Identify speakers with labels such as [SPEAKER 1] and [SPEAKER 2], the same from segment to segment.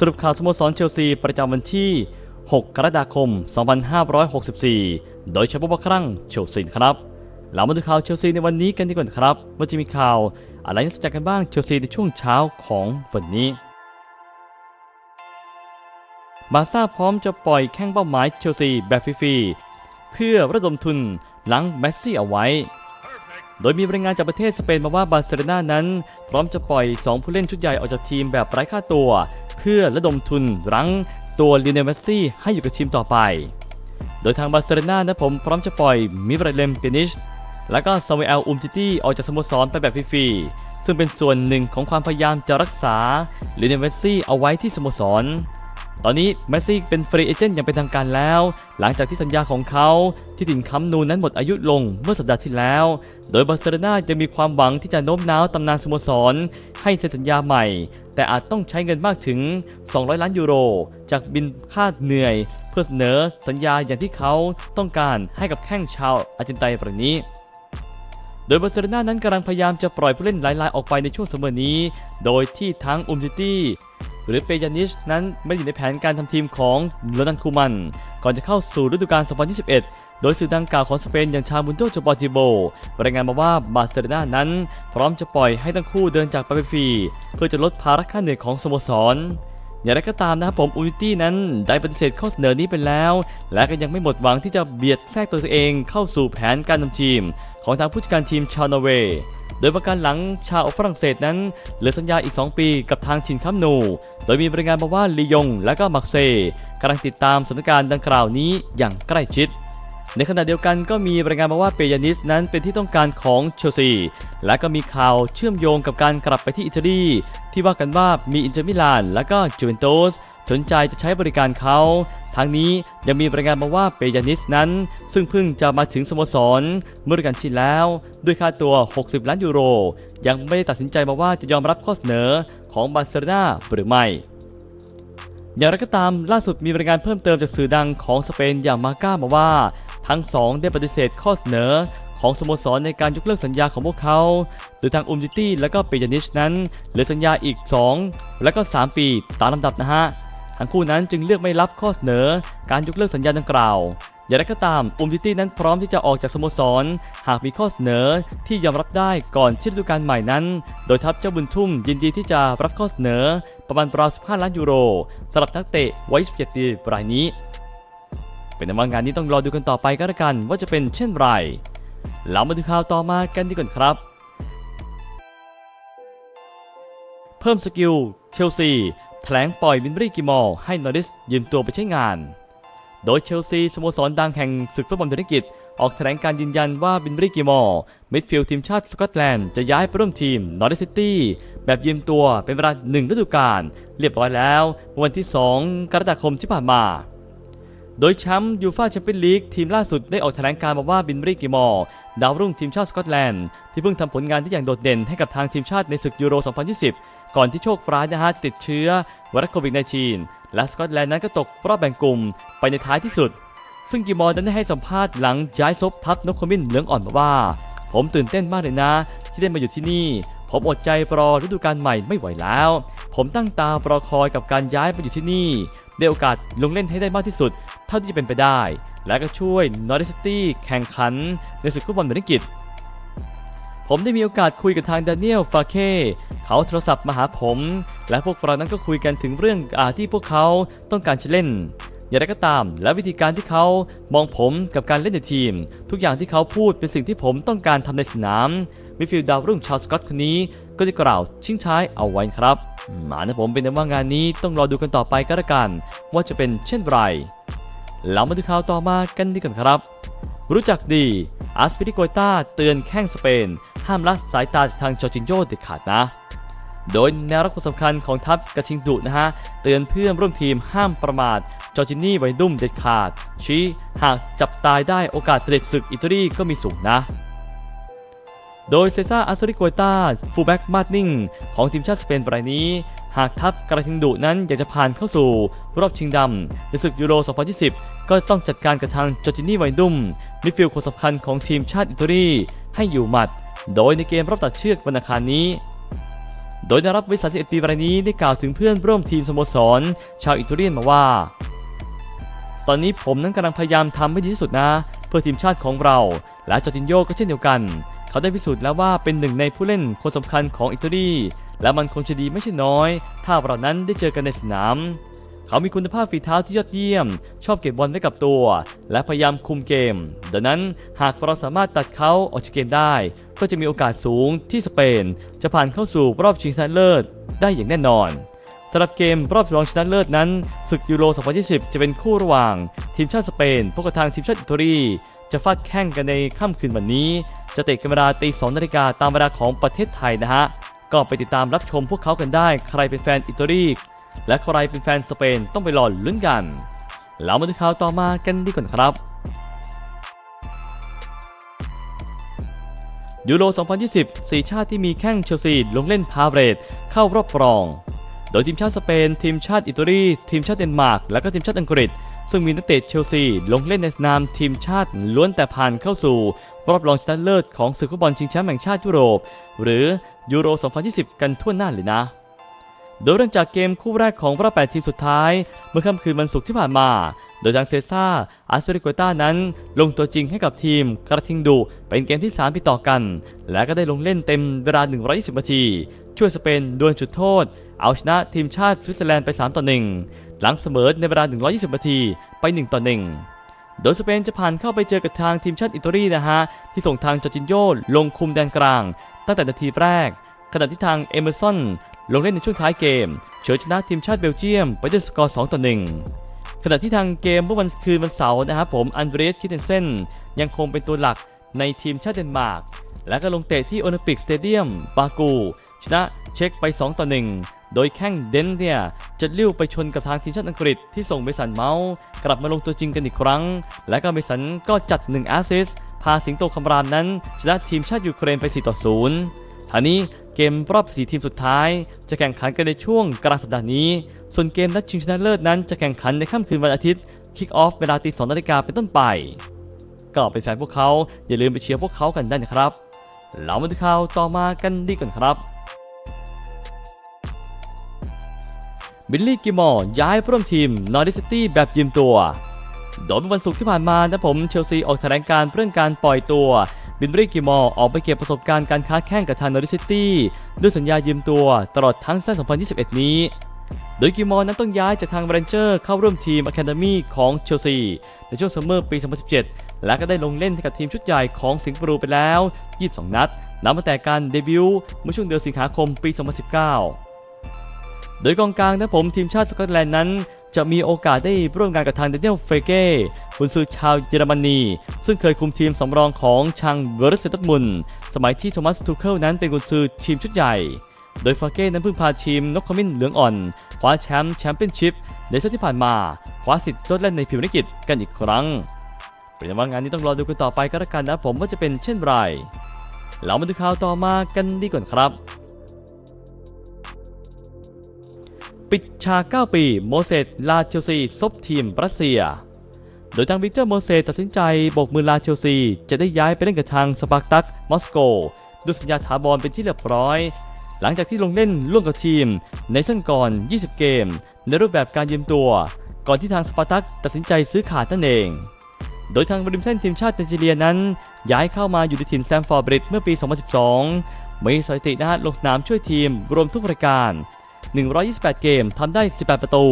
[SPEAKER 1] สรุปข่าวสโมสรเชลซีประจำวันที่ 6 กรกฎาคม 2564 โดยเฉพาะครั้งเชลซีครับ เรามาดูข่าวเชลซีในวันนี้กันดีกว่าครับ ว่าจะมีข่าวอะไรน่าสนใจกันบ้างเชลซีในช่วงเช้าของวันนี้บาร์ซ่าพร้อมจะปล่อยแข้งเป้าหมายเชลซีแบบฟรีๆเพื่อระดมทุนหลังแมสซี่เอาไว้ โดยมีรายงานจากประเทศสเปนมาว่าบาร์เซโลนานั้น พร้อมจะปล่อย 2 ผู้เล่นชุดใหญ่ออกจากทีมแบบไร้ค่าตัว เพื่อระดมทุนรั้งตัวลิเนลเมสซี่ให้อยู่กับทีมต่อไป โดยทางบาร์เซโลนานะผมพร้อมจะปล่อยมิบราเลมเกนิชและก็ซามูเอลอุมจิตี้ออกจากสโมสรไปแบบฟรีๆซึ่งเป็นส่วนหนึ่งของความพยายามจะรักษาลิเนลเมสซี่เอาไว้ที่สโมสร ตอนนี้เมสซี่เป็นฟรีเอเจนต์อย่างเป็นทางการแล้ว หลังจากที่สัญญาของเขาที่ถิ่นคัมนูนั้นหมดอายุลงเมื่อสัปดาห์ที่แล้ว โดยบาร์เซโลนาจะมีความหวังที่จะโน้มน้าวตำนานสโมสร ให้เซ็นสัญญาใหม่ แต่อาจต้องใช้เงินมากถึง 200 ล้านยูโร จากบินค่าเหนื่อย เพื่อเสนอสัญญาอย่างที่เขาต้องการให้กับแข้งชาวอาร์เจนตินาประนี้โดยบาร์เซโลนานั้นกำลังพยายามจะปล่อยผู้เล่นหลายๆออกไปในช่วงเสมอนี้ โดยที่ทั้งอุมซิตี้ หรือเปยานิชนั้นไม่อยู่ในแผนการทำทีมของโรนันคูมัน ก่อนจะเข้าสู่ฤดูกาล 2021 โดยสื่อดังกล่าวของสเปนอย่างชามุนโดจบอติโบรายงานมาว่าบาร์เซโลนานั้น พร้อมจะปล่อยให้ทั้งคู่เดินจากไปฟรี เพื่อจะลดภาระค่าเหนื่อยของสโมสรอย่างไรก็ตามนะครับผมอุนิตี้นั้นได้ปฏิเสธข้อเสนอนี้ไปแล้ว และก็ยังไม่หมดหวังที่จะเบียดแทรกตัวเองเข้าสู่แผนการนำทีม ของทางผู้จัดการทีมชาวนอร์เวย์ โดยประการหลังชาวฝรั่งเศสนั้นเหลือสัญญาอีก 2 ปีกับทางชินคัมโน โดยมีบรายงานมาว่าลียงและก็มักเซ่กำลังติดตามสถานการณ์ดังกล่าวนี้อย่างใกล้ชิด ในขณะเดียวกันก็มีรายงานมาว่าเปยานิสนั้นเป็นที่ต้องการของเชลซี และก็มีข่าวเชื่อมโยงกับการกลับไปที่อิตาลี ที่ว่ากันว่ามีอินเตอร์มิลาน และก็จูเวนตุสสนใจจะใช้บริการเขาทั้งนี้ยังมีรายงานมาว่าเปยานิสนั้น ซึ่งเพิ่งจะมาถึงสโมสรเมื่อกาลที่แล้ว ด้วยค่าตัว 60 ล้านยูโร ยังไม่ได้ตัดสินใจมาว่าจะยอมรับข้อเสนอของบาร์เซโลนาหรือไม่อย่างไรก็ตามล่าสุดมีรายงานเพิ่มเติมจากสื่อดังของสเปนอย่างมาก้ามาว่า ทั้งสองได้ปฏิเสธข้อเสนอของสโมสรในการยกเลิกสัญญาของพวกเขา โดยทางอุมจิตี้และก็เปยานิชนั้นเหลือสัญญาอีก 2 และก็ 3 ปีตามลำดับนะฮะ ทั้งคู่นั้นจึงเลือกไม่รับข้อเสนอการยกเลิกสัญญาดังกล่าว อย่างไรก็ตามอุมจิตี้นั้นพร้อมที่จะออกจากสโมสร หากมีข้อเสนอที่ยอมรับได้ก่อนที่ฤดูกาลใหม่นั้น โดยทัพเจ้าบุญทุ่มยินดีที่จะรับข้อเสนอประมาณราว15 ล้านยูโรสำหรับนักเตะวัย17ปีรายนี้ เป็นว่างานนี้ต้องรอดูกันต่อไปก็แล้วกัน ว่าจะเป็นเช่นไรเรามาดูข่าวต่อมากันดีกว่าครับ เพิ่มสกิลเชลซีแถลงปล่อยวินบรีกิมอลให้นอริสยืมตัวไปใช้งาน โดยเชลซีสโมสรดังแห่งศึกฟุตบอลธุรกิจ ออกแถลงการยืนยันว่าบินบรีกิมอลมิดฟิลด์ทีมชาติสกอตแลนด์จะย้ายไปร่วมทีมนอริสซิตี้แบบยืมตัวเป็นเวลาหนึ่งฤดูกาลเรียบร้อยแล้ว วันที่ 2 กรกฎาคมที่ผ่านมา โดยแชมป์ยูฟ่าแชมเปี้ยนลีกทีมล่าสุดได้ออกแถลงการมาว่าบินบรีกิมอลดาวรุ่งทีมชาติสกอตแลนด์ ที่เพิ่งทำผลงานที่อย่างโดดเด่นให้กับทางทีมชาติในศึกยูโร 2020 ก่อนที่โชคร้ายนะฮะจะติดเชื้อไวรัสโควิด -19 และสกอตแลนด์นั้นก็ตกรอบแบ่งกลุ่มไปในท้ายที่สุด ซึ่งกิมอลนั้นได้ให้สัมภาษณ์หลังย้ายซบทัพนกขมิ้นเหลืองอ่อนมาว่า ผมตื่นเต้นมากเลยนะ ที่ได้มาอยู่ที่นี่ ผมอดใจรอฤดูกาลใหม่ไม่ไหวแล้ว ผมตั้งตารอคอยกับการย้ายมาอยู่ที่นี่ได้โอกาสลงเล่นให้ได้มากที่สุด เท่าที่จะเป็นไปได้ และก็ช่วยนอริสตี้แข่งขันในศึกฟุตบอลเมริกิจผมได้มีโอกาสคุยกับทางดานิเอลฟาเคเขาโทรศัพท์มาหาผม และพวกเรานั้นก็คุยกันถึงเรื่องอาที่พวกเขาต้องการจะเล่นอย่างไรก็ตาม และวิธีการที่เขามองผมกับการเล่นในทีม ทุกอย่างที่เขาพูดเป็นสิ่งที่ผมต้องการทำในสนามมิดฟิลด์ดาวรุ่งชาวสกอตคนนี้ก็จะกล่าวชิงท้ายเอาไว้ครับหมานะผมเป็นแต่ว่างานนี้ต้องรอดูกันต่อไปก็แล้วกัน ว่าจะเป็นเช่นไร เรามาดูข่าวต่อมากันดีกันครับ รู้จักดีอาสปิริโกตาเตือนแข้งสเปน ห้ามละสายตาจากทางจอร์จินโยเด็ดขาดนะ โดยแนวรับคนสำคัญของทัพกระชิงดุนะฮะ เตือนเพื่อนร่วมทีมห้ามประมาทจอร์จินี่ไวดุ่มเด็ดขาด ชี้หากจับตายได้โอกาสเผด็จศึกอิตาลีก็มีสูงนะโดยเซซ่าอาสริโกยตาฟูลแบ็กมาดนิงของทีมชาติสเปนรายนี้หากทัพกระทิงดุนั้นอยากจะผ่านเข้าสู่รอบชิงดำในศึกยูโร 2020 ก็ต้องจัดการกับทางจอร์จินี่ไวดุมมิดฟิลด์คนสำคัญของทีมชาติอิตาลีให้อยู่หมัด โดยในเกมรอบตัดเชือกวันอังคารนี้ โดยได้รับวิสา31ปีรายนี้ได้กล่าวถึงเพื่อนร่วมทีมสโมสร ชาวอิตาเลียนมาว่า ตอนนี้ผมนั้นกำลังพยายามทำให้ดีที่สุดนะ เพื่อทีมชาติของเรา และจอร์จินโยก็เช่นเดียวกัน เขาได้พิสูจน์แล้วว่าเป็นหนึ่งในผู้เล่นคนสำคัญของอิตาลี และมันคงจะดีไม่ใช่น้อย ถ้าเรานั้นได้เจอกันในสนาม เขามีคุณภาพฝีเท้าที่ยอดเยี่ยม ชอบเก็บบอลไว้กับตัว และพยายามคุมเกม ดังนั้นหากเราสามารถตัดเขาออกจากเกมได้ ก็จะมีโอกาสสูงที่สเปน จะผ่านเข้าสู่รอบชิงชนะเลิศได้อย่างแน่นอนสำหรับเกมรอบรองชนะเลิศนั้นศึกยูโร 2020 จะเป็นคู่ระหว่าง ทีมชาติสเปนพบกับทางทีมชาติอิตาลี จะฟาดแข่งกันในค่ำคืนวันนี้ จะเตะกันเวลาตี2นาฬิกาตามเวลาของประเทศไทยนะฮะ ก็ไปติดตามรับชมพวกเขากันได้ ใครเป็นแฟนอิตาลีและใครเป็นแฟนสเปนต้องไปรอลุ้นกัน แล้วมาดูข่าวต่อมากันดีกว่าครับยูโร 2020สี่ชาติที่มีแข้งเชลซีลงเล่นพาเรตเข้ารอบรอง โดยทีมชาติสเปน ทีมชาติอิตาลี ทีมชาติเดนมาร์ก และก็ทีมชาติอังกฤษ ซึ่งมีนักเตะเชลซี ลงเล่นในสนามทีมชาติล้วนแต่ผ่านเข้าสู่ รอบรองชนะเลิศของศึกฟุตบอลชิงแชมป์แห่งชาติยุโรป หรือยูโร 2020 กันทั่วหน้าเลยนะ โดยเริ่มจากเกมคู่แรกของรอบ 8 ทีมสุดท้าย เมื่อค่ำคืนวันศุกร์ที่ผ่านมา โดยทางเซซ่าอาสเปริโกต้านั้น ลงตัวจริงให้กับทีมกระทิงดุเป็นเกมที่ 3 ติดต่อกัน และก็ได้ลงเล่นเต็มเวลา 120 นาที ช่วยสเปนดวลจุดโทษ เอาชนะทีมชาติสวิตเซอร์แลนด์ไป 3 ต่อ 1 หลังเสมอในเวลา 120 นาทีไป 1 ต่อ 1 โดยสเปนจะผ่านเข้าไปเจอกับทางทีมชาติอิตาลีนะฮะ ที่ส่งทางจอร์จินโยลงคุมแดนกลาง ตั้งแต่นาทีแรก ขณะที่ทางเอเมอร์สันลงเล่นในช่วงท้ายเกมเฉยชนะทีมชาติเบลเยียมไปด้วยสกอร์ 2 ต่อ 1 ขณะที่ทางเกมเมื่อวันคืนวันเสาร์นะครับผมอันเดรสคิเทนเซนยังคงเป็นตัวหลักในทีมชาติเดนมาร์กและก็ลงเตะที่โอลิมปิกสเตเดียมบากู ชนะเช็กไป 2 ต่อ 1 โดยแข้งเดนเนี่ยจะเลิ้ยวไปชนกับทางทีมชาติอังกฤษที่ส่งเมสันเมาส์กลับมาลงตัวจริงกันอีกครั้ง และก็เมสันก็จัด1แอสซิสพาสิงโตคำรามนั้นชนะทีมชาติยูเครนไป 4 ต่อ 0ทางนี้เกมรอบ4ทีมสุดท้าย จะแข่งขันกันในช่วงกลางสัปดาห์นี้ ส่วนเกมนัดชิงชนะเลิศนั้นจะแข่งขันในค่ำคืนวันอาทิตย์คิกออฟเวลาตี2นาฬิกาเป็นต้นไป ก็เป็นแฟนพวกเขาอย่าลืมไปเชียร์พวกเขากันได้นะครับ เรามาดูข่าวต่อมากันดีก่อนครับ บิลลี่กิมอร์ย้ายร่วมทีมนอริสตี้แบบยืมตัว โดยเมื่อวันศุกร์ที่ผ่านมานะผมเชลซีออกแถลงการเรื่องการปล่อยตัวบิลลี่กิมอร์ออกไปเก็บประสบการณ์การค้าแข่งกับทางนอริสตี้ด้วยสัญญายืมตัวตลอดทั้งซีซั่น2021 นี้ โดยกิมอร์นั้นต้องย้ายจากทางแรนเจอร์เข้าร่วมทีมอะคาเดมี่ของเชลซีในช่วงซัมเมอร์ปี 2017 และก็ได้ลงเล่นให้กับทีมชุดใหญ่ของสิงคโปร์ไปแล้ว 22 นัดนับตั้งแต่การเดบิวต์เมื่อช่วงเดือนสิงหาคมปี 2019 โดยกองกลางนะผมทีมชาติสกอตแลนด์นั้น จะมีโอกาสได้ร่วมงานกับทางเดนิเอลเฟเก้กุนซือชาวเยอรมนี ซึ่งเคยคุมทีมสำรองของชังเวอร์เซตัตมุนสมัยที่โทมัสทูเคิลนั้นเป็นกุนซือทีมชุดใหญ่ โดยฟาเก้นั้นเพิ่งพาทีมนกขมิ้นเหลืองอ่อนคว้าแชมป์แชมเปี้ยนชิพในซีซั่นที่ผ่านมาคว้าสิทธิ์ลดเล่นในพรีเมียร์ลีกกันอีกครั้งเป็นว่างานนี้ต้องรอดูกันต่อไปก็แล้วกันนะผมว่าจะเป็นเช่นไรเรามาดูข่าวต่อมากันดีก่อนครับ ปิดฉาก 9 ปี โมเสสลาเชลซีซบทีมรัสเซีย โดยทางวิกเตอร์โมเสสตัดสินใจโบกมือลาเชลซี จะได้ย้ายไปเล่นกับทางสปาร์ตักมอสโกด้วยสัญญาถาวรเป็นที่เรียบร้อย หลังจากที่ลงเล่นร่วมกับทีม ในเส้นก่อน 20 เกม ในรูปแบบการยืมตัว ก่อนที่ทางสปาร์ตักตัดสินใจซื้อขาดนั่นเอง โดยทางบริมเส้นทีมชาติไนจีเรียนั้น ย้ายเข้ามาอยู่ในทีมแซมฟอร์บริดเมื่อปี 2012 มีสถิตินะฮะลงสนามช่วยทีมรวมทุกรายการ 128 เกมทำได้ 18 ประตู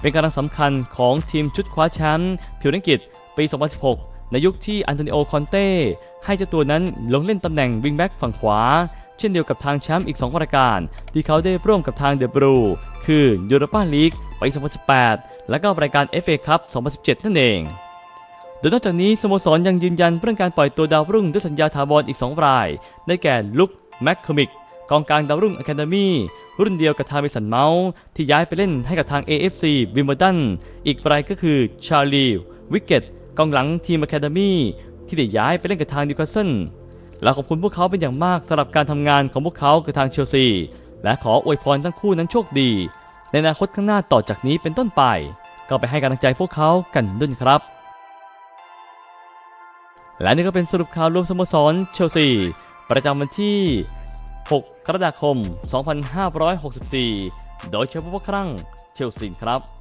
[SPEAKER 1] เป็นกำลังสำคัญของทีมชุดคว้าแชมป์พิวนิกิตปี 2016 ในยุคที่อันโตนิโอ คอนเต้ ให้เจ้าตัวนั้นลงเล่นตำแหน่งวิงแบ็กฝั่งขวา เช่นเดียวกับทางแชมป์อีก2รายการ ที่เขาได้ร่วมกับทางเดบรูคือยูโรปาลีกปี 2018 และก็รายการ FA คัพ 2017 นั่นเองโดยนอกจากนี้สโมสรยังยืนยันเรื่องการปล่อยตัวดาวรุ่งด้วยสัญญาถาวรอีก 2 ราย ได้แก่ลุคแมคคมิก กองกลางดาวรุ่งอะคาเดมี่รุ่นเดียวกับทางเมสันเมาส์ที่ย้ายไปเล่นให้กับทาง AFC วิมเบลดันอีกรายก็คือชาลีวิกเกตกองหลังทีมอะคาเดมี่ที่ได้ย้ายไปเล่นกับทางนิวคาสเซิลและขอบคุณพวกเขาเป็นอย่างมากสำหรับการทำงานของพวกเขากับทางเชลซีและขออวยพรทั้งคู่นั้นโชคดี ในอนาคตข้างหน้าต่อจากนี้เป็นต้นไป ก็ไปให้กำลังใจพวกเขากันด้วยครับ และนี่ก็เป็นสรุปข่าวรวมสโมสรเชลซีประจำวันที่ 6 กรกฎาคม 2564 โดยเฉพาะครั้งเชลซีครับ